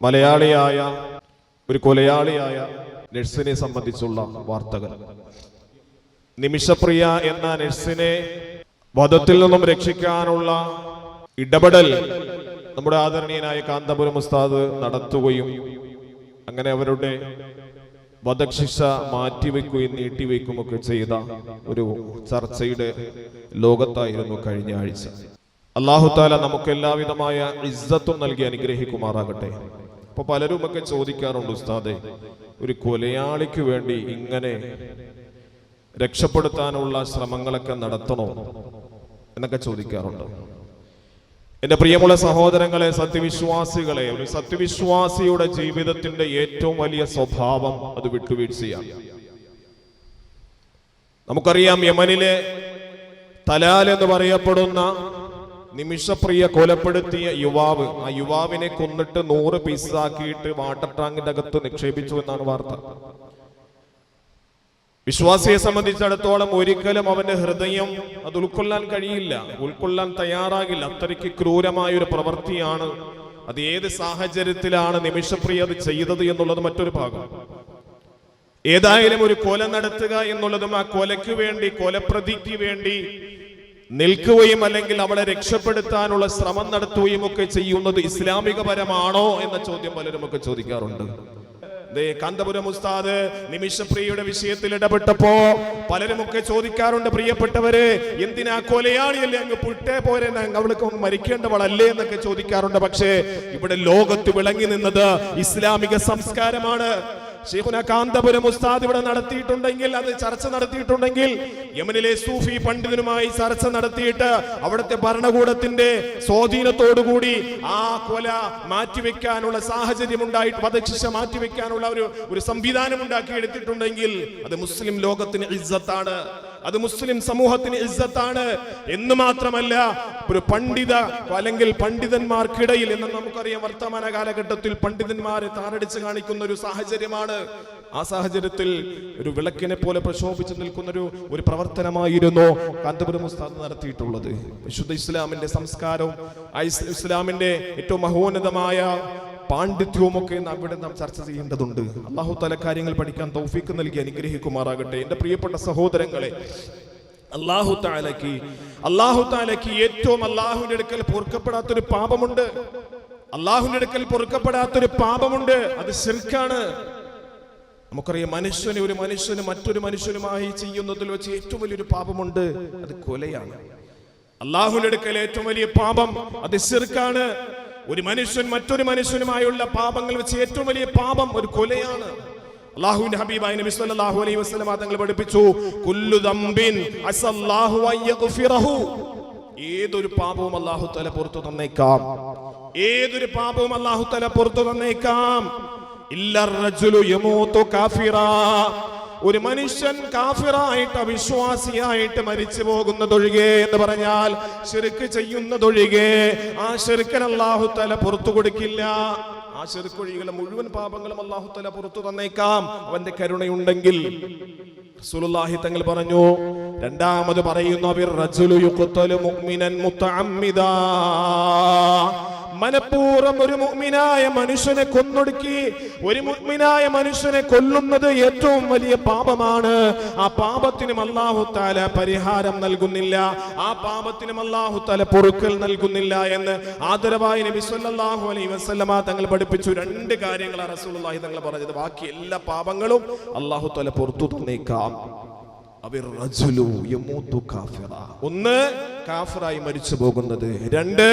മലയാളിയായ ഒരു കൊലയാളിയായ നഴ്സിനെ സംബന്ധിച്ചുള്ള വാർത്തകൾ. നിമിഷപ്രിയ എന്ന നഴ്സിനെ വധത്തിൽ നിന്നും രക്ഷിക്കാനുള്ള ഇടപെടൽ നമ്മുടെ ആദരണീയനായ കാന്തപുരം ഉസ്താദ് നടത്തുകയും അങ്ങനെ അവരുടെ വധശിക്ഷ മാറ്റിവെക്കുകയും നീട്ടിവെക്കുകയൊക്കെ ചെയ്ത ഒരു ചർച്ചയുടെ ലോകത്തായിരുന്നു കഴിഞ്ഞ ആഴ്ച. അള്ളാഹുത്താല നമുക്ക് എല്ലാവിധമായ ഇസ്സത്തും നൽകി അനുഗ്രഹിക്കുമാറാകട്ടെ. അപ്പൊ പലരും ഒക്കെ ചോദിക്കാറുണ്ട് ഉസ്താദെ ഒരു കൊലയാളിക്ക് വേണ്ടി ഇങ്ങനെ രക്ഷപ്പെടുത്താനുള്ള ശ്രമങ്ങളൊക്കെ നടത്തണോ? എന്നൊക്കെ ചോദിക്കാറുണ്ട്. എന്റെ പ്രിയമുള്ള സഹോദരങ്ങളെ സത്യവിശ്വാസികളെ ഒരു സത്യവിശ്വാസിയുടെ ജീവിതത്തിന്റെ ഏറ്റവും വലിയ സ്വഭാവം അത് വിട്ടുവീഴ്ചയാണ്. നമുക്കറിയാം യമനിലെ തലാൽ എന്ന് പറയപ്പെടുന്ന നിമിഷപ്രിയ കൊലപ്പെടുത്തിയ യുവാവ് ആ യുവാവിനെ കൊന്നിട്ട് നൂറ് പീസാക്കിയിട്ട് വാട്ടർ ടാങ്കിന്റെ അകത്ത് നിക്ഷേപിച്ചു എന്നാണ് വാർത്ത. വിശ്വാസിയെ സംബന്ധിച്ചിടത്തോളം ഒരിക്കലും അവന്റെ ഹൃദയം അത് ഉൾക്കൊള്ളാൻ കഴിയില്ല ഉൾക്കൊള്ളാൻ തയ്യാറാകില്ല. അത്രയ്ക്ക് ക്രൂരമായ ഒരു പ്രവൃത്തിയാണ്. അത് ഏത് സാഹചര്യത്തിലാണ് നിമിഷപ്രിയ അത് ചെയ്തത് എന്നുള്ളത് മറ്റൊരു ഭാഗം. ഏതായാലും ഒരു കൊല നടത്തുക എന്നുള്ളതും ആ കൊലയ്ക്ക് വേണ്ടി കൊലപ്രതിക്ക് വേണ്ടി നിൽക്കുകയും അല്ലെങ്കിൽ അവളെ രക്ഷപ്പെടുത്താനുള്ള ശ്രമം നടത്തുകയും ഒക്കെ ചെയ്യുന്നത് ഇസ്ലാമികപരമാണോ എന്ന ചോദ്യം പലരും ഒക്കെ ചോദിക്കാറുണ്ട്. കാന്തപുരം ഉസ്താദ് നിമിഷപ്രിയയുടെ വിഷയത്തിൽ ഇടപെട്ടപ്പോ പലരുമൊക്കെ ചോദിക്കാറുണ്ട് പ്രിയപ്പെട്ടവര് എന്തിനാ കൊലയാളിയല്ലേ അങ്ങ് പുട്ടേ പോരെ അവൾക്ക് മരിക്കേണ്ടവളല്ലേ എന്നൊക്കെ ചോദിക്കാറുണ്ട്. പക്ഷേ ഇവിടെ ലോകത്ത് വിളങ്ങി നിന്നത് ഇസ്ലാമിക സംസ്കാരമാണ്. ഷെയ്ഖുന കാന്തപുരം ഉസ്താദ് ഇവിടെ നടത്തിയിട്ടുണ്ടെങ്കിൽ അത് ചർച്ച നടത്തിയിട്ടുണ്ടെങ്കിൽ യമനിലെ സൂഫി പണ്ഡിതനുമായി ചർച്ച നടത്തിയിട്ട് അവിടുത്തെ ഭരണകൂടത്തിന്റെ സ്വാധീനത്തോടുകൂടി ആ കൊല മാറ്റിവെക്കാനുള്ള സാഹചര്യം ഉണ്ടായിട്ട് വധശിക്ഷ മാറ്റിവെക്കാനുള്ള ഒരു ഒരു സംവിധാനം ഉണ്ടാക്കി എടുത്തിട്ടുണ്ടെങ്കിൽ അത് മുസ്ലിം ലോകത്തിന് ഇസ്സത്താണ്. അത് മുസ്ലിം സമൂഹത്തിന് ഇസ്സത്താണ്. എന്ന് മാത്രമല്ല ഒരു പണ്ഡിത അല്ലെങ്കിൽ പണ്ഡിതന്മാർക്കിടയിൽ എന്ന് നമുക്കറിയാം വർത്തമാന കാലഘട്ടത്തിൽ പണ്ഡിതന്മാരെ താറടിച്ച് കാണിക്കുന്ന ഒരു സാഹചര്യമാണ്. ആ സാഹചര്യത്തിൽ ഒരു വിളക്കിനെ പോലെ പ്രശോഭിച്ചു നിൽക്കുന്ന ഒരു ഒരു പ്രവർത്തനമായിരുന്നു കാന്തപുരം ഉസ്താദ് നടത്തിയിട്ടുള്ളത്. വിശുദ്ധ ഇസ്ലാമിന്റെ സംസ്കാരവും ഇസ്ലാമിന്റെ ഏറ്റവും മഹോന്നതമായ പാണ്ഡിത്യവും ഒക്കെ നാം ഇവിടെ നാം ചർച്ച ചെയ്യേണ്ടതുണ്ട്. അള്ളാഹു തല കാര്യങ്ങൾ പഠിക്കാൻ തൗഫീക്ക് നൽകി അനുഗ്രഹിക്കുമാറാകട്ടെ. എന്റെ പ്രിയപ്പെട്ട സഹോദരങ്ങളെ അള്ളാഹു താലക്ക് അള്ളാഹു താലക്ക് ഏറ്റവും അള്ളാഹുവിന്റെ അടുക്കൽ പൊറുക്കപ്പെടാത്തൊരു പാപമുണ്ട്. അള്ളാഹുവിന്റെ അടുക്കൽ പൊറുക്കപ്പെടാത്തൊരു പാപമുണ്ട്. അത് ശിർക്കാണ്. നമുക്കറിയാം മനുഷ്യന് ഒരു മനുഷ്യന് മറ്റൊരു മനുഷ്യനുമായി ചെയ്യുന്നതിൽ വെച്ച് ഏറ്റവും വലിയൊരു പാപമുണ്ട്. അത് കൊലയാണ്. അള്ളാഹുവിന്റെ അടുക്കൽ ഏറ്റവും വലിയ പാപം അത് ശിർക്കാണ്. ഒരു മനുഷ്യൻ മറ്റൊരു മനുഷ്യനുമായുള്ള പാപങ്ങൾ വെച്ച് ഏറ്റവും വലിയ പാപം ഒരു കൊലയാണ്. അള്ളാഹുവിന്റെ ഹബീബായ നബി സല്ലല്ലാഹു അലൈഹി വസല്ലം തങ്ങൾ പഠിപ്പിച്ചു. ഏതൊരു പാപവും അള്ളാഹു തല പുറത്തു തന്നേക്കാം. ഏതൊരു പാപവും അള്ളാഹു തല പുറത്തു തന്നേക്കാം. യമൂതു കാഫിറാ. ഒരു മനുഷ്യൻ കാഫിറായിട്ട് അവിശ്വാസിയായിട്ട് മരിച്ചു പോകുന്നതൊഴികെ എന്ന് പറഞ്ഞാൽ ശിർക്ക് ചെയ്യുന്നതൊഴികെ ആ ശിർക്കൻ അള്ളാഹു തല പുറത്തു കൊടുക്കില്ല. ആ ശിർക്കൊഴികളെ മുഴുവൻ പാപങ്ങളും അള്ളാഹു തല പുറത്തു തന്നേക്കാം. അവന്റെ കരുണയുണ്ടെങ്കിൽ റസൂലുള്ളാഹി തങ്ങൾ പറഞ്ഞു രണ്ടാമത് പറയുന്നു അവർ റജുലു യുക്തലു മുഅ്മിനൻ മുതഅമ്മിദാ. മനഃപൂർവം ഒരു മുഗ്മിനായ മനുഷ്യനെ കൊന്നൊടുക്കി ഒരു മുഗ്മിനായ മനുഷ്യനെ കൊല്ലുന്നത് ഏറ്റവും വലിയ പാപമാണ്. ആ പാപത്തിനും അല്ലാഹു തആല പരിഹാരം നൽകുന്നില്ല. ആ പാപത്തിനും അല്ലാഹു തആല പൊറുക്കൽ നൽകുന്നില്ല എന്ന് ആദരവായി നബി സല്ലാഹു അലൈഹി വസല്ലമ തങ്ങൾ പഠിപ്പിച്ചു. രണ്ട് കാര്യങ്ങളാണ് റസൂലുള്ളാഹി തങ്ങൾ പറഞ്ഞത്. ബാക്കി എല്ലാ പാപങ്ങളും അല്ലാഹു തആല പുറത്തു തന്നേക്കാം. ഒന്ന് കാഫറായി മരിച്ചു പോകുന്നത്. രണ്ട്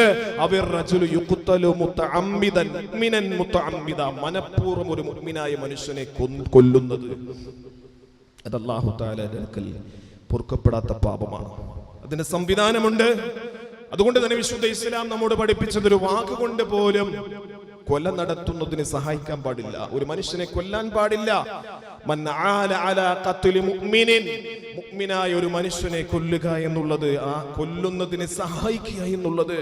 അവർ റജുലു യുഖ്തലു മുതഅമ്മിദൻ മുഅ്മിനൻ മുതഅമ്മിദ മനഃപൂർവം ഒരു മുഅ്മിനായ മനുഷ്യനെ കൊല്ലുന്നത്. അത് അല്ലാഹു തആലയുടെ അടുക്കൽ പൊറുക്കപ്പെടാത്ത പാപമാണ്. അതിന് സംവിധാനമുണ്ട്. അതുകൊണ്ട് തന്നെ വിശുദ്ധ ഇസ്ലാം നമ്മോട് പഠിപ്പിച്ചത് ഒരു വാക്കുകൊണ്ട് പോലും കൊല നടത്തുന്നതിന് സഹായിക്കാൻ പാടില്ല. ഒരു മനുഷ്യനെ കൊല്ലാൻ പാടില്ല. ഒരു മനുഷ്യനെ കൊല്ലുക എന്നുള്ളത് ആ കൊല്ലുന്നതിന് സഹായിക്കുക എന്നുള്ളത്.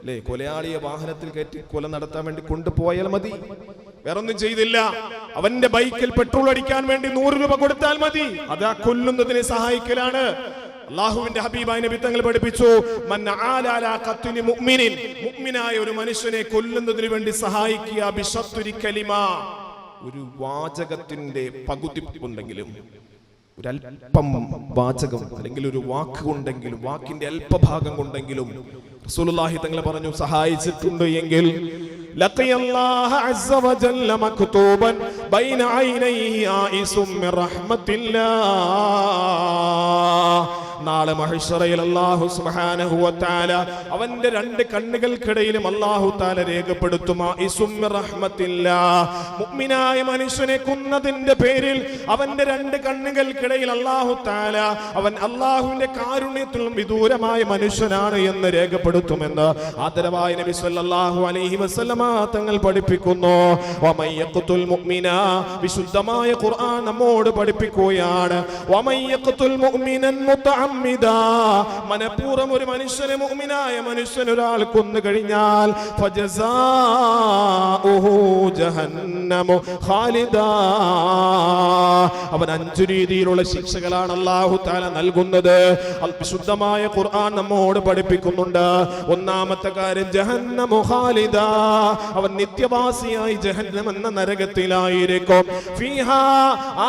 അല്ലേ കൊലയാളിയെ വാഹനത്തിൽ കയറ്റി കൊല നടത്താൻ വേണ്ടി കൊണ്ടുപോയാൽ മതി. വേറൊന്നും ചെയ്തില്ല. അവന്റെ ബൈക്കിൽ പെട്രോൾ അടിക്കാൻ വേണ്ടി നൂറ് രൂപ കൊടുത്താൽ മതി. അത് ആ കൊല്ലുന്നതിനെ സഹായിക്കലാണ്. അള്ളാഹുവിന്റെ ഹബീബായ നബി തങ്ങൾ പഠിപ്പിച്ചു മുഅ്മിനായ ഒരു മനുഷ്യനെ കൊല്ലുന്നതിനു വേണ്ടി സഹായിക്കുക ബിഷത്തുരി കലിമ. ഒരു വാചകത്തിന്റെ പകുതി ഉണ്ടെങ്കിലും ഒരല്പം വാചകം അല്ലെങ്കിൽ ഒരു വാക്ക് കൊണ്ടെങ്കിലും വാക്കിന്റെ അല്പഭാഗം കൊണ്ടെങ്കിലും റസൂലുള്ളാഹി തങ്ങളെ പറഞ്ഞു സഹായിച്ചിട്ടുണ്ട് എങ്കിൽ ബൈന ഐനൈഹി ആയിസും റഹ്മത്തില്ലാ നാളെ മഹിഷറയിൽ അള്ളാഹു സുബാനഹുവത്താല അവന്റെ രണ്ട് കണ്ണുകൾക്കിടയിലും അള്ളാഹു താല രേഖപ്പെടുത്തും. മനുഷ്യനെ കുന്നതിന്റെ പേരിൽ അവന്റെ രണ്ട് കണ്ണുകൾക്കിടയിൽ അള്ളാഹു താല അവൻ അള്ളാഹുവിന്റെ കാരുണ്യത്തിലും വിദൂരമായ മനുഷ്യനാണ് എന്ന് രേഖപ്പെടുത്തുമെന്ന് ആദരവായ നബി സല്ലല്ലാഹു അലൈഹി വസല്ലമ തങ്ങൾ പഠിപ്പിക്കുന്നു. വിശുദ്ധമായ ഖുർആൻ നമ്മോട് പഠിപ്പിക്കുകയാണ്. മനപൂർവം ഒരു മനുഷ്യനെ മുഅ്മിനായ മനുഷ്യൻ ഒരാൾ കൊന്നു കഴിഞ്ഞാൽ അവൻ അഞ്ചു രീതിയിലുള്ള ശിക്ഷകളാണ് അല്ലാഹു തആല നൽകുന്നത്. വിശുദ്ധമായ ഖുർആൻ നമ്മോട് പഠിപ്പിക്കുന്നുണ്ട്. ഒന്നാമത്തെ കാര്യം ജഹന്നമു ഖാലിദ. അവൻ നിത്യവാസിയായി ജഹന്നം എന്ന നരകത്തിലായിരിക്കും. ഫീഹാ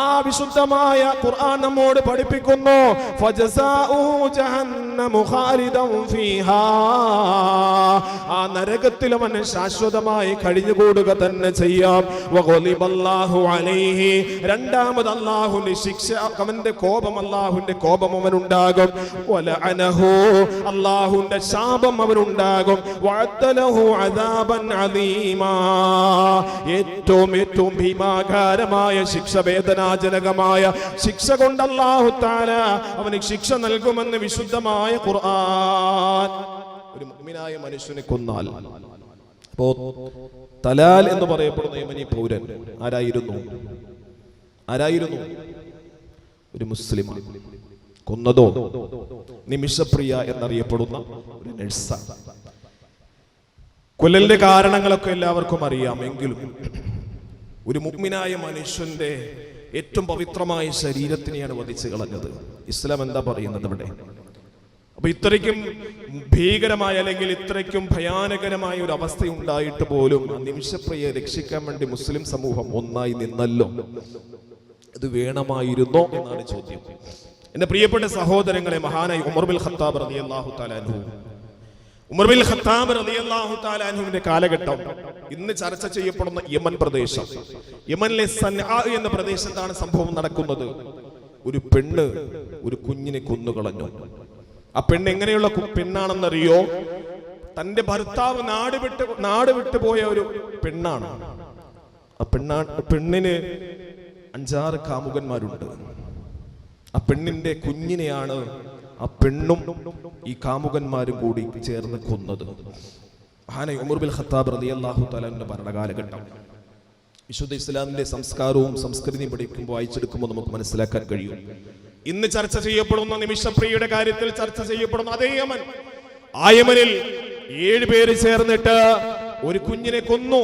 ആ വിശുദ്ധമായ ഖുർആൻ നമ്മോട് പഠിപ്പിക്കുന്നു. ഫജസാഉഹു ജഹന്നമു ഖാലിദൻ ഫീഹാ. ആ നരകത്തിൽ അവൻ ശാശ്വതമായി കഴിഞ്ഞുകൂടുക തന്നെ ചെയ്യാം. വഗലിബല്ലാഹു അലൈഹി. രണ്ടാമത് അല്ലാഹുവിന്റെ ശിക്ഷ അവന്റെ കോപം അല്ലാഹുവിന്റെ കോപം അവനുണ്ടാകും. വലഅനഹു അല്ലാഹുവിന്റെ ശാപം അവനുണ്ടാകും. വഅതലഹു അദാബൻ അദീമാ. ഏറ്റവും ഏറ്റവും ഭീമാകാരമായ ശിക്ഷ വേദനാജനകമായ ശിക്ഷ കൊണ്ട് അല്ലാഹു തആല അവന് ശിക്ഷ നൽകുമെന്ന് വിശുദ്ധമായ ഖുർആൻ. ഒരു മുഅ്മിനായ മനുഷ്യനെ കൊന്നാൽ. അപ്പോ തലാൽ എന്ന് പറയപ്പെടുന്ന യമനി പൗരൻ ആരായിരുന്നു? ആരായിരുന്നു? ഒരു മുസ്ലിം കൊന്നതോ നിമിഷപ്രിയ എന്നറിയപ്പെടുന്ന ഒരു കൊല്ലലിന്റെ കാരണങ്ങളൊക്കെ എല്ലാവർക്കും അറിയാം. എങ്കിലും ഒരു മുഗ്മിനായ മനുഷ്യന്റെ ഏറ്റവും പവിത്രമായ ശരീരത്തിനെയാണ് വധിച്ചു കളഞ്ഞത്. ഇസ്ലാം എന്താ പറയുന്നത് ഇവിടെ? അപ്പൊ ഇത്രയ്ക്കും ഭീകരമായ അല്ലെങ്കിൽ ഇത്രയ്ക്കും ഭയാനകരമായ ഒരു അവസ്ഥ ഉണ്ടായിട്ട് പോലും ആ നിമിഷപ്രിയെ രക്ഷിക്കാൻ വേണ്ടി മുസ്ലിം സമൂഹം ഒന്നായി നിന്നല്ലോ. ഇത് വേണമായിരുന്നോ എന്നാണ് ചോദ്യം. എന്റെ പ്രിയപ്പെട്ട സഹോദരങ്ങളെ മഹാനായി ഉമർ ബിൽ ഖത്താബ് റളിയല്ലാഹു തആല ഉമർ ബിൻ ഖത്താബ് റളിയല്ലാഹു തആല അൻഹുവിന്റെ കാലഘട്ടം ഇന്ന് ചർച്ച ചെയ്യപ്പെടുന്ന യമൻ പ്രദേശം. യമനിലെ സൻആ എന്ന പ്രദേശത്താണ് സംഭവം നടക്കുന്നത്. ഒരു പെണ്ണ് ഒരു കുഞ്ഞിനെ കൊന്നുകളഞ്ഞു. ആ പെണ്ണ് എങ്ങനെയുള്ള പെണ്ണാണെന്നറിയോ? തന്റെ ഭർത്താവ് നാട് വിട്ട് നാട് വിട്ടു പോയ ഒരു പെണ്ണാണ്. ആ പെണ്ണാ പെണ്ണിന് അഞ്ചാറ് കാമുകന്മാരുണ്ട്. ആ പെണ്ണിന്റെ കുഞ്ഞിനെയാണ് ആ പെണ്ണും ഈ കാമുകന്മാരും കൂടി ചേർന്ന് കൊന്നത്. ഉമർ ഖത്താബ് ഭരണകാലഘട്ടം വിശുദ്ധ ഇസ്ലാമിന്റെ സംസ്കാരവും സംസ്കൃതിയും പഠിക്കുമ്പോൾ വായിച്ചെടുക്കുമ്പോൾ നമുക്ക് മനസ്സിലാക്കാൻ കഴിയും. ഇന്ന് ചർച്ച ചെയ്യപ്പെടുന്ന നിമിഷപ്രിയയുടെ കാര്യത്തിൽ ചർച്ച ചെയ്യപ്പെടുന്ന അതേ യമൻ ആ യമനിൽ ഏഴ് ചേർന്നിട്ട് ഒരു കുഞ്ഞിനെ കൊന്നു.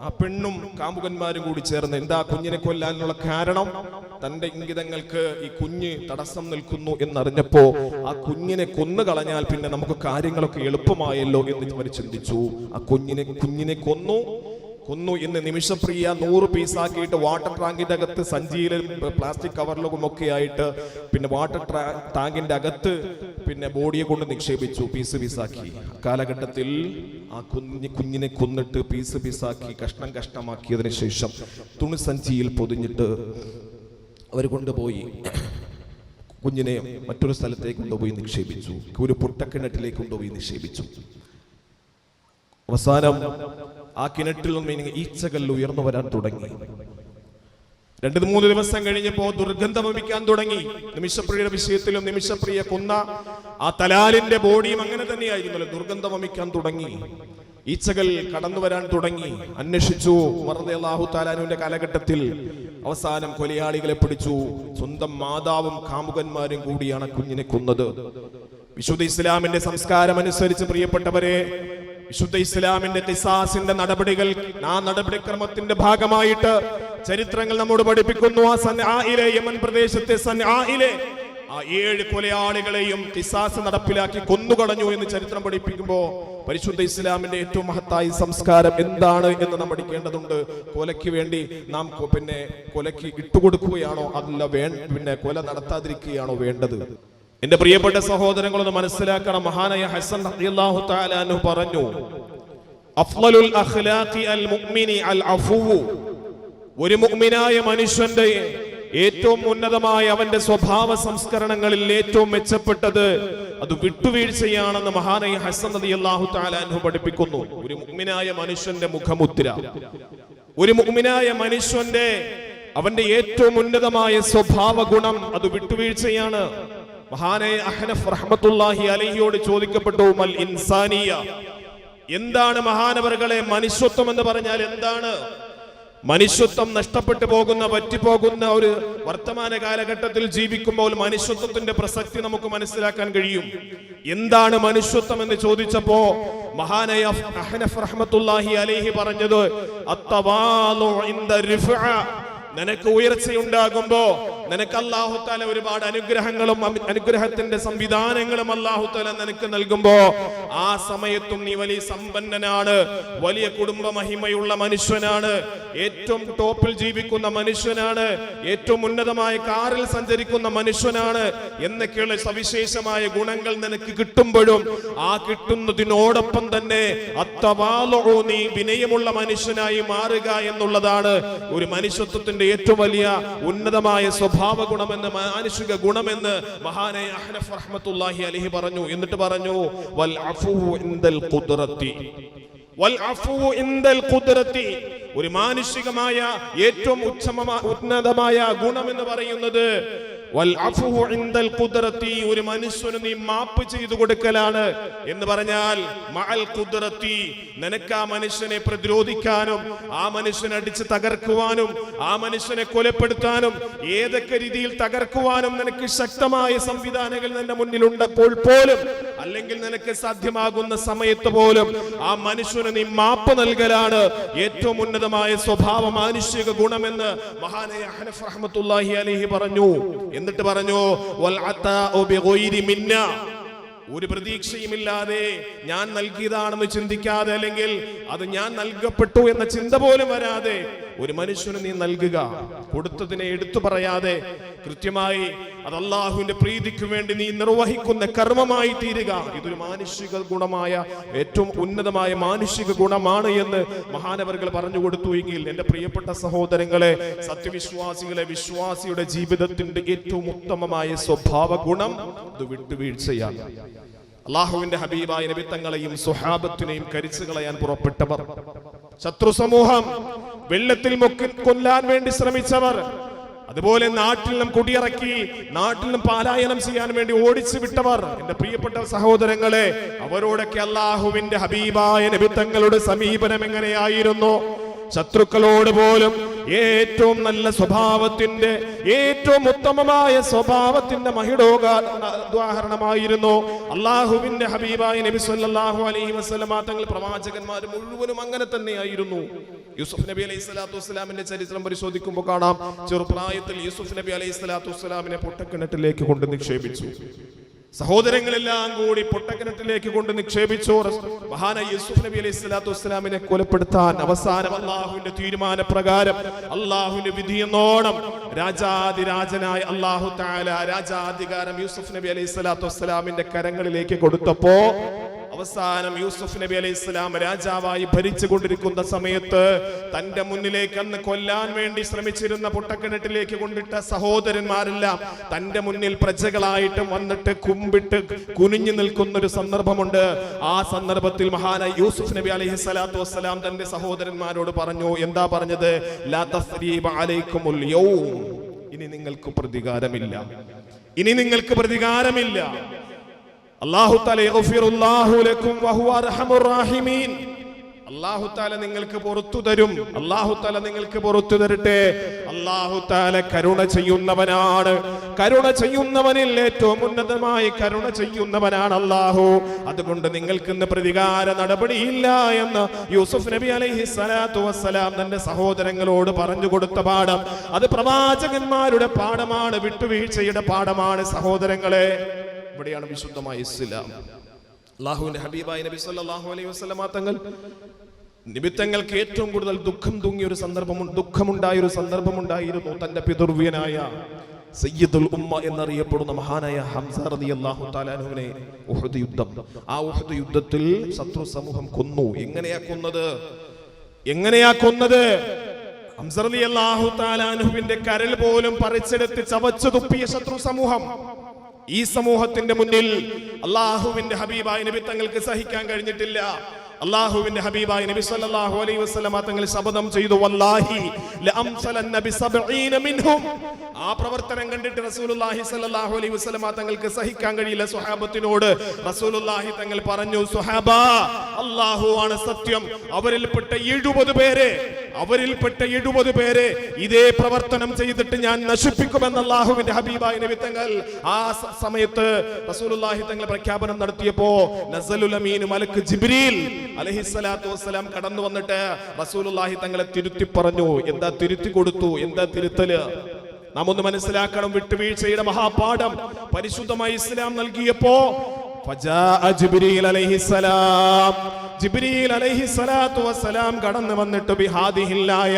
ആ പെണ്ണും കാമുകന്മാരും കൂടി ചേർന്ന് എന്താ കുഞ്ഞിനെ കൊല്ലാനുള്ള കാരണം? തന്റെ ഇംഗിതങ്ങൾക്ക് ഈ കുഞ്ഞ് തടസ്സം നിൽക്കുന്നു എന്നറിഞ്ഞപ്പോ ആ കുഞ്ഞിനെ കൊന്നു കളഞ്ഞാൽ പിന്നെ നമുക്ക് കാര്യങ്ങളൊക്കെ എളുപ്പമായല്ലോ എന്ന് അവർ ചിന്തിച്ചു. ആ കുഞ്ഞിനെ കുഞ്ഞിനെ കൊന്നു. കൊന്നു ഇന്ന് നിമിഷപ്രിയ നൂറ് പീസാക്കിയിട്ട് വാട്ടർ ടാങ്കിന്റെ അകത്ത് സഞ്ചിയിലും പ്ലാസ്റ്റിക് കവറിലും ഒക്കെ ആയിട്ട് പിന്നെ വാട്ടർ ടാങ്കിന്റെ അകത്ത് പിന്നെ ബോഡിയെ കൊണ്ട് നിക്ഷേപിച്ചു പീസ് പീസാക്കി. കാലഘട്ടത്തിൽ ആ കുഞ്ഞ് കുഞ്ഞിനെ കൊന്നിട്ട് പീസ് പീസാക്കി കഷ്ണം കഷ്ണമാക്കിയതിന് ശേഷം തുണിസഞ്ചിയിൽ പൊതിഞ്ഞിട്ട് അവർ കൊണ്ടുപോയി. കുഞ്ഞിനെ മറ്റൊരു സ്ഥലത്തേക്ക് കൊണ്ടുപോയി നിക്ഷേപിച്ചു. ഒരു പൊട്ടക്കിണറ്റിലേക്ക് കൊണ്ടുപോയി നിക്ഷേപിച്ചു. അവസാനം ആ കിണറ്റിൽ നിന്ന് ഈച്ചകൾ ഉയർന്നു വരാൻ തുടങ്ങി. രണ്ട് മൂന്ന് ദിവസം കഴിഞ്ഞപ്പോ ദുർഗന്ധം വമിക്കാൻ തുടങ്ങി. നിമിഷപ്രിയയുടെ വിഷയത്തിലും നിമിഷപ്രിയ കൊന്ന ആ തലാലിന്റെ ബോഡിയും അങ്ങനെ തന്നെയായിരുന്നല്ലോ. ദുർഗന്ധം വമിക്കാൻ തുടങ്ങി. ഈച്ചകൾ കടന്നു വരാൻ തുടങ്ങി. അന്വേഷിച്ചു. മറുതെ അള്ളാഹു താലാനുവിന്റെ കാലഘട്ടത്തിൽ അവസാനം കൊലയാളികളെ പിടിച്ചു. സ്വന്തം മാതാവും കാമുകന്മാരും കൂടിയാണ് കുഞ്ഞിനെ കൊന്നത്. വിശുദ്ധ ഇസ്ലാമിന്റെ സംസ്കാരം അനുസരിച്ച് പ്രിയപ്പെട്ടവരെ വിശുദ്ധ ഇസ്ലാമിന്റെ ടിസാസിന്റെ നടപടികൾ ആ നടപടിക്രമത്തിന്റെ ഭാഗമായിട്ട് ചരിത്രങ്ങൾ നമ്മോട് പഠിപ്പിക്കുന്നു. ആ സൻആയിലെ യമൻ പ്രദേശത്തെ സൻആയിലെ ആ ഏഴ് കൊലയാളികളെയും കിസാസ് നടപ്പിലാക്കി കൊന്നുകളഞ്ഞു എന്ന് ചരിത്രം പഠിപ്പിക്കുമ്പോ പരിശുദ്ധ ഇസ്ലാമിന്റെ ഏറ്റവും മഹത്തായ സംസ്കാരം എന്താണ് എന്ന് നാം പഠിക്കേണ്ടതുണ്ട്. കൊലയ്ക്ക് വേണ്ടി നാം പിന്നെ കൊലയ്ക്ക് ഇട്ടുകൊടുക്കുകയാണോ? അതല്ല വേ പിന്നെ കൊല നടത്താതിരിക്കുകയാണോ വേണ്ടത്? എന്റെ പ്രിയപ്പെട്ട സഹോദരങ്ങളൊന്ന് മനസ്സിലാക്കണം. മഹാനായ ഹസൻ പറഞ്ഞു ഒരു മുഅ്മിനായ മനുഷ്യന്റെ ഏറ്റവും ഉന്നതമായ അവന്റെ സ്വഭാവ സംസ്കരണങ്ങളിൽ ഏറ്റവും മെച്ചപ്പെട്ടത് അത് വിട്ടുവീഴ്ചയാണെന്ന് മഹാനായ ഹസൻ റളിയല്ലാഹു തആല അൻഹു പഠിപ്പിക്കുന്നു. ഒരു മുഗ്മിനായ മനുഷ്യന്റെ മുഖമുദ്ര. ഒരു മുഗ്മിനായ മനുഷ്യന്റെ അവന്റെ ഏറ്റവും ഉന്നതമായ സ്വഭാവ ഗുണം അത് വിട്ടുവീഴ്ചയാണ്. മഹാനെ അഹ്നഫ് റഹ്മത്തുള്ളാഹി അലഹിയോട് ചോദിക്കപ്പെട്ടു മൽ ഇൻസാനിയ. എന്താണ് മഹാനവറുകളെ മനുഷ്യത്വം എന്ന് പറഞ്ഞാൽ എന്താണ്? മനുഷ്യത്വം നഷ്ടപ്പെട്ടു പോകുന്ന പറ്റിപ്പോകുന്ന ഒരു വർത്തമാന കാലഘട്ടത്തിൽ ജീവിക്കുമ്പോൾ മനുഷ്യത്വത്തിന്റെ പ്രസക്തി നമുക്ക് മനസ്സിലാക്കാൻ കഴിയും. എന്താണ് മനുഷ്യത്വം എന്ന് ചോദിച്ചപ്പോ മഹാനായ അഹ്നഫ് റഹ്മത്തുള്ളാഹി അലൈഹി പറഞ്ഞത് നിനക്ക് ഉയർച്ചയുണ്ടാകുമ്പോ നിനക്ക് അള്ളാഹുത്താല ഒരുപാട് അനുഗ്രഹങ്ങളും അനുഗ്രഹത്തിന്റെ സംവിധാനങ്ങളും അള്ളാഹുത്താല നിനക്ക് നൽകുമ്പോ ആ സമയത്തും നീ വലിയ സമ്പന്നനാണ്. വലിയ കുടുംബ മഹിമയുള്ള മനുഷ്യനാണ്. ഏറ്റവും ടോപ്പിൽ ജീവിക്കുന്ന മനുഷ്യനാണ്. ഏറ്റവും ഉന്നതമായ കാറിൽ സഞ്ചരിക്കുന്ന മനുഷ്യനാണ് എന്നൊക്കെയുള്ള സവിശേഷമായ ഗുണങ്ങൾ നിനക്ക് കിട്ടുമ്പോഴും ആ കിട്ടുന്നതിനോടൊപ്പം തന്നെ അത്തവാലോ നീ വിനയമുള്ള മനുഷ്യനായി മാറുക എന്നുള്ളതാണ് ഒരു മനുഷ്യത്വത്തിന്റെ ഏറ്റവും വലിയ ഉന്നതമായ സ്വഭാവ ഗുണമെന്ന് മാനുഷിക ഗുണമെന്ന് മഹാനെ അഹ്നഫ് പറഞ്ഞു. എന്നിട്ട് പറഞ്ഞു വൽ അഫു വൽ അഫു ഒരു മാനുഷികമായ ഏറ്റവും ഉച്ചമ ഉന്നതമായ ഗുണം എന്ന് പറയുന്നത് ഒരു മനുഷ്യന് നീ മാപ്പ് ചെയ്തു കൊടുക്കലാണ് എന്ന് പറഞ്ഞാൽ മഅൽ നിനക്ക് ആ മനുഷ്യനെ പ്രതിരോധിക്കാനും ആ മനുഷ്യനെ അടിച്ച് തകർക്കുവാനും ആ മനുഷ്യനെ കൊലപ്പെടുത്താനും ഏതൊക്കെ രീതിയിൽ തകർക്കുവാനും നിനക്ക് ശക്തമായ സംവിധാനങ്ങൾ നിന്റെ മുന്നിലുണ്ടപ്പോൾ പോലും അല്ലെങ്കിൽ നിനക്ക് സാധ്യമാകുന്ന സമയത്ത് പോലും ആ മനുഷ്യന് നീ മാപ്പ് നൽകലാണ്. ഏറ്റവും ഉന്നതമായ സ്വഭാവ മാനുഷിക ഗുണമെന്ന് മഹാനായ അലൈഹി പറഞ്ഞു. എന്നിട്ട് പറഞ്ഞു മിന്ന. ഒരു പ്രതീക്ഷയുമില്ലാതെ ഞാൻ നൽകിയതാണെന്ന് ചിന്തിക്കാതെ അല്ലെങ്കിൽ അത് ഞാൻ നൽകപ്പെട്ടു എന്ന ചിന്ത പോലും വരാതെ ഒരു മനുഷ്യന് നീ നൽകുക. കൊടുത്തതിനെ എടുത്തു പറയാതെ കൃത്യമായി അത് അള്ളാഹുവിന്റെ പ്രീതിക്ക് വേണ്ടി നീ നിർവഹിക്കുന്ന കർമ്മമായി തീരുക. ഇതൊരു മാനുഷിക ഗുണമായ ഏറ്റവും ഉന്നതമായ മാനുഷിക ഗുണമാണ് എന്ന് മഹാനവറുകൾ പറഞ്ഞു കൊടുത്തു എങ്കിൽ എന്റെ പ്രിയപ്പെട്ട സഹോദരങ്ങളെ സത്യവിശ്വാസികളെ വിശ്വാസിയുടെ ജീവിതത്തിന്റെ ഏറ്റവും ഉത്തമമായ സ്വഭാവ ഗുണം ഇത് വിട്ടുവീഴ്ചയാണ്. അള്ളാഹുവിന്റെ ഹബീബായ നബിത്തങ്ങളെയും സുഹാബത്തിനെയും കരിച്ചു കളയാൻ പുറപ്പെട്ടവർ. ശത്രു സമൂഹം വെള്ളത്തിൽ മുക്കി കൊല്ലാൻ വേണ്ടി ശ്രമിച്ചവർ. അതുപോലെ നാട്ടിൽ നിന്നും കുടിയിറക്കി നാട്ടിൽ നിന്നും പാലായനം ചെയ്യാൻ വേണ്ടി ഓടിച്ചു വിട്ടവർ. എന്റെ പ്രിയപ്പെട്ട സഹോദരങ്ങളെ അവരോടൊക്കെ അള്ളാഹുവിന്റെ ഹബീബായ നബിത്തങ്ങളുടെ സമീപനം എങ്ങനെയായിരുന്നു? ശത്രുക്കളോട് പോലും ഏറ്റവും നല്ല സ്വഭാവത്തിന്റെ ഏറ്റവും ഉത്തമമായ സ്വഭാവത്തിന്റെ മഹിടോക ഉദാഹരണമായിരുന്നു. അള്ളാഹുവിന്റെ ഹബീബായ നബി സല്ലാഹു അലൈഹി വസല്ലമ തങ്ങൾ പ്രവാചകന്മാർ മുഴുവനും അങ്ങനെ തന്നെയായിരുന്നു. യൂസുഫ് നബി അലൈഹി സ്വലാത്തു വസ്സലാമിന്റെ ചരിത്രം പരിശോധിക്കുമ്പോൾ കാണാം. ചെറുപ്രായത്തിൽ യൂസുഫ് നബി അലൈഹി സ്വലാത്തു വസ്സലാമിനെ പൊട്ടക്കിണറ്റിലേക്ക് കൊണ്ട് നിക്ഷേപിച്ചു. സഹോദരങ്ങളെല്ലാം കൂടി പൊട്ടക്കിണറ്റിലേക്ക് കൊണ്ട് നിക്ഷേപിച്ചു. മഹാന യൂസുഫ് നബി അലൈഹി സ്വലാത്തു വസ്സലാമിനെ കൊലപ്പെടുത്താൻ അവസാനം അള്ളാഹുവിന്റെ തീരുമാന പ്രകാരം അള്ളാഹുവിന്റെ വിധിയെന്നോണം രാജാതിരാജനായ അള്ളാഹു താല രാജാധികാരം യൂസുഫ് നബി അലൈഹി സ്വലാത്തു വസ്സലാമിന്റെ കരങ്ങളിലേക്ക് കൊടുത്തപ്പോ അവസാനം യൂസുഫ് നബി അലൈഹി ഇസ്ലാം രാജാവായി ഭരിച്ചുകൊണ്ടിരിക്കുന്ന സമയത്ത് തന്റെ മുന്നിലേക്ക് അന്ന് കൊല്ലാൻ വേണ്ടി ശ്രമിച്ചിരുന്ന പൊട്ടക്കിണറ്റിലേക്ക് കൊണ്ടിട്ട സഹോദരന്മാരെല്ലാം തന്റെ മുന്നിൽ പ്രജകളായിട്ട് വന്നിട്ട് കുമ്പിട്ട് കുനിഞ്ഞു നിൽക്കുന്ന ഒരു സന്ദർഭമുണ്ട്. ആ സന്ദർഭത്തിൽ മഹാനായ യൂസുഫ് നബി അലൈഹി സ്വലാത്തു വസ്സലാം തന്റെ സഹോദരന്മാരോട് പറഞ്ഞു എന്താ പറഞ്ഞത്? ഇനി നിങ്ങൾക്ക് പ്രതികാരമില്ല. ഇനി നിങ്ങൾക്ക് പ്രതികാരമില്ല. അള്ളാഹു താല നിങ്ങൾക്ക് പുറത്തു തരും. അള്ളാഹുത്താല നിങ്ങൾക്ക് പുറത്തു തരട്ടെ. അള്ളാഹുത്താല കരുണ ചെയ്യുന്നവനാണ്. കരുണ ചെയ്യുന്നവനിൽ ഏറ്റവും ഉന്നതമായി കരുണ ചെയ്യുന്നവനാണ് അള്ളാഹു അതുകൊണ്ട് നിങ്ങൾക്ക് ഇന്ന് പ്രതികാര നടപടിയില്ല എന്ന് യൂസുഫ് നബി അലൈഹി സ്വലാത്തു വസ്സലാം തന്റെ സഹോദരങ്ങളോട് പറഞ്ഞു കൊടുത്ത പാഠം. അത് പ്രവാചകന്മാരുടെ പാഠമാണ് വിട്ടുവീഴ്ചയുടെ പാഠമാണ് സഹോദരങ്ങളെ. ഇവിടെയാണ് വിശുദ്ധമായ ഇസ്ലാം. അള്ളാഹുവിന്റെ ഹബീബായ നബി സല്ലാഹു അലൈഹി വസല്ലമ തങ്ങൾ നിമിത്തങ്ങൾക്ക് ഏറ്റവും കൂടുതൽ ദുഃഖം തൂങ്ങിയ ഒരു സന്ദർഭം ദുഃഖമുണ്ടായ ഒരു സന്ദർഭമുണ്ടായിരുന്നു തന്റെ പിതൃവ്യനായ സയ്യിദുൽ ഉമ്മ എന്നറിയപ്പെടുന്ന മഹാനായ ഹംസ റളിയല്ലാഹു തആലാനുവിനെ ഉഹദ് യുദ്ധം. ആ ഉഹദ് യുദ്ധത്തിൽ ശത്രു സമൂഹം കൊന്നു. എങ്ങനെയാ കൊന്നത്? എങ്ങനെയാ കൊന്നത്? ഹംസ റളിയല്ലാഹു തആലാനുവിന്റെ കരൽ പോലും പറിച്ചെടുത്ത് ചവച്ചു തുപ്പിയ ശത്രു സമൂഹം. ഈ സമൂഹത്തിന്റെ മുന്നിൽ അള്ളാഹുവിന്റെ ഹബീബായ നബി തങ്ങൾക്ക് സഹിക്കാൻ കഴിഞ്ഞിട്ടില്ല. അള്ളാഹുവിന്റെ ഹബീബായ നബി സല്ലല്ലാഹു അലൈഹി വസല്ലമ തങ്ങൾ ശപഥം ചെയ്തു വല്ലാഹി നബി മിൻഹും. ആ പ്രവർത്തനം കണ്ടിട്ട് റസൂലുള്ളാഹി സല്ലല്ലാഹു അലൈഹി വസല്ലമ തങ്ങൾക്ക് സഹിക്കാൻ കഴിയില്ല സ്വഹാബത്തിനോട്. റസൂലുള്ളാഹി തങ്ങൾ പറഞ്ഞു സ്വഹാബ അള്ളാഹു ആണ് സത്യം. അവരിൽപ്പെട്ട എഴുപത് പേരെ അവരിൽപ്പെട്ട എഴുപത് പേരെ ഇതേ പ്രവർത്തനം ചെയ്തിട്ട് ഞാൻ നശിപ്പിക്കുമെന്ന് അള്ളാഹുവിന്റെ ഹബീബായ നബി തങ്ങൾ ആ സമയത്ത് റസൂലുള്ളാഹി തങ്ങൾ പ്രഖ്യാപനം നടത്തിയപ്പോ നസലുൽ അമീൻ മലക്ക് ജിബ്രീൽ അലഹിസ്സലാത്തു വസ്സലാം കടന്നു വന്നിട്ട് റസൂലുള്ളാഹി തങ്ങളെ തിരുത്തി പറഞ്ഞു എന്താ തിരുത്തി കൊടുത്തു? എന്താ തിരുത്തൽ? നാം ഒന്ന് മനസ്സിലാക്കണം വിട്ടുവീഴ്ചയുടെ മഹാപാഠം. പരിശുദ്ധമായി ഇസ്ലാം നൽകിയപ്പോ കടന്നു വന്നിട്ട് ബിഹാദിഹില്ലായ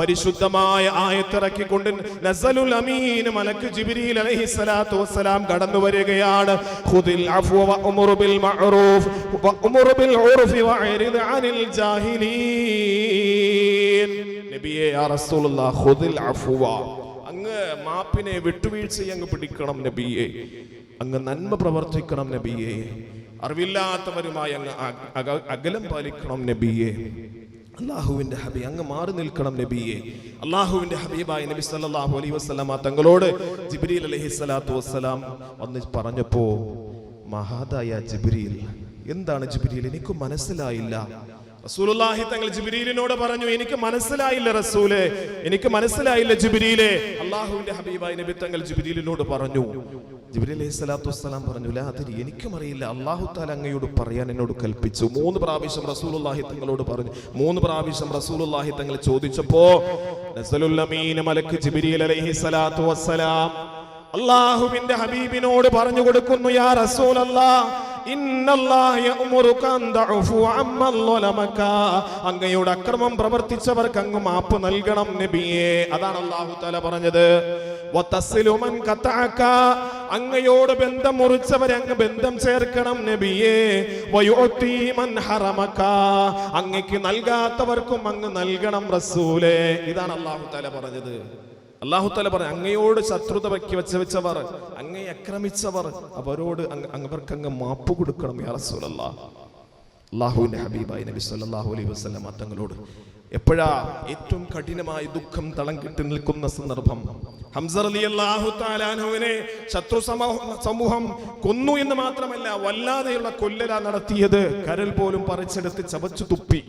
പരിശുദ്ധമായ ആയത്തിറക്കിക്കൊണ്ട് നസലുൽ അമീൻ മലക്ക് ജിബ്രീൽ അലൈഹിസ്സലാത്തു വസ്സലാം കടന്നു വരികയാണ്. ഖുദിൽ അഫ്വ ബിൽ മഅറൂഫ് ബിൽ അനിൽ നബിയേ യാ ഖുദിൽ അഫ്വ. അങ്ങ് മാപ്പിനെ വിട്ടുവീഴ്ച അങ്ങ് പിടിക്കണം നബിയെ. അങ്ങ് നന്മ പ്രവർത്തിക്കണം നബിയെ. അറിവില്ലാത്തവരുമായി അങ്ങ് അക- അക- അകലം പാലിക്കണം നബിയെ. അള്ളാഹുവിന്റെ ഹബി അങ്ങ് മാറി നിൽക്കണം നബിയെ. അള്ളാഹുവിന്റെ ഹബീബായ നബി സല്ലല്ലാഹു അലൈഹി വസല്ലമ തങ്ങളോട് ജിബ്രീൽ അലഹി സ്വലാത്തു വസ്സലാം വന്ന് പറഞ്ഞപ്പോ മഹാദായ ജിബ്രീൽ എന്താണ് ജിബ്രീൽ? എനിക്ക് മനസ്സിലായില്ല. റസൂലുള്ളാഹി തങ്ങൾ ജിബ്രീലിനോട് പറഞ്ഞു എനിക്ക് മനസ്സിലായില്ല റസൂലെ എനിക്ക് മനസ്സിലായില്ല ജിബ്രീലെ. അള്ളാഹുവിന്റെ ഹബീബായ നബി തങ്ങൾ ജിബ്രീലിനോട് പറഞ്ഞു ജിബ്രീൽ അലൈഹി സ്വലാത്തു വസ്സലാം പറഞ്ഞു ലാ അതിരി എനിക്കും അറിയില്ല അള്ളാഹു താല അങ്ങയോട് പറയാൻ എന്നോട് കൽപ്പിച്ചു. മൂന്ന് പ്രാവശ്യം റസൂലുള്ളാഹി തങ്ങളോട് പറഞ്ഞു. മൂന്ന് പ്രാവശ്യം റസൂലുള്ളാഹി തങ്ങൾ ചോദിച്ചപ്പോ മലക്ക് ജിബ്രീൽ അലൈഹി സ്വലാത്തു വസ്സലാം. അള്ളാഹുവിന്റെ ഹബീബിനോട് പറഞ്ഞു കൊടുക്കുന്നു യാ റസൂലല്ലാ അങ്ങയുടെ അക്രമം പ്രവർത്തിച്ചവർക്ക് അങ്ങ് മാപ്പ് നൽകണം നബിയെ. അതാണ് അള്ളാഹു തല പറഞ്ഞത്. അങ്ങയോട് ബന്ധം മുറിച്ചവരെ അങ്ങ് ബന്ധം ചേർക്കണം നബിയെ. അങ്ങക്ക് നൽകാത്തവർക്കും അങ്ങ് നൽകണം റസൂലെ. ഇതാണ് അള്ളാഹു തല പറഞ്ഞത്. അള്ളാഹു തല പറഞ്ഞു അങ്ങയോട് ശത്രുത വയ്ക്കി വെച്ച വെച്ചവർ അങ്ങയെ അക്രമിച്ചവർ അവരോട് അവർക്ക് അങ്ങ് മാപ്പ് കൊടുക്കണം അള്ളാഹുവിന്റെ ഹബീബായി നബി സല്ലല്ലാഹു അലൈഹി വസ്ലം തങ്ങളോട് എപ്പോഴാ ഏറ്റവും കഠിനമായ ദുഃഖം തളം കിട്ടി നിൽക്കുന്ന സന്ദർഭം? ഹംസർ അലി അള്ളാഹു താലാനുവിനെ ശത്രു സമൂഹം കൊന്നു എന്ന് മാത്രമല്ല വല്ലാതെയുള്ള കൊല്ലല നടത്തിയത് കരൽ പോലും പറിച്ചെടുത്ത് ചവച്ചു തുപ്പി.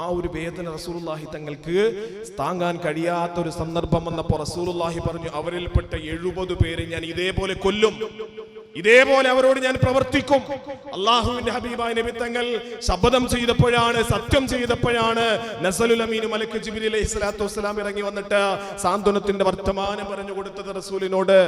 ആ ഒരു വേദന റസൂലുള്ളാഹി തങ്ങൾക്ക് താങ്ങാൻ കഴിയാത്ത ഒരു സന്ദർഭം വന്നപ്പോൾ റസൂറുല്ലാഹി പറഞ്ഞു അവരിൽപ്പെട്ട എഴുപത് പേരെ ഞാൻ ഇതേപോലെ കൊല്ലും. ഇതേപോലെ അവരോട് ഞാൻ പ്രവർത്തിക്കും. അള്ളാഹുവിന്റെ ഹബീബായ നബി തങ്ങൾ ശബ്ദം ചെയ്തപ്പോഴാണ് സത്യം ചെയ്തപ്പോഴാണ് നസലുൽ അമീനു മലക്ക് ജിബിലി അലൈഹി സ്വലാത്തു വസ്സലാം ഇറങ്ങി വന്നിട്ട് സാന്ത്വനത്തിന്റെ വർത്തമാനം പറഞ്ഞു കൊടുത്തത് റസൂലിനോട്.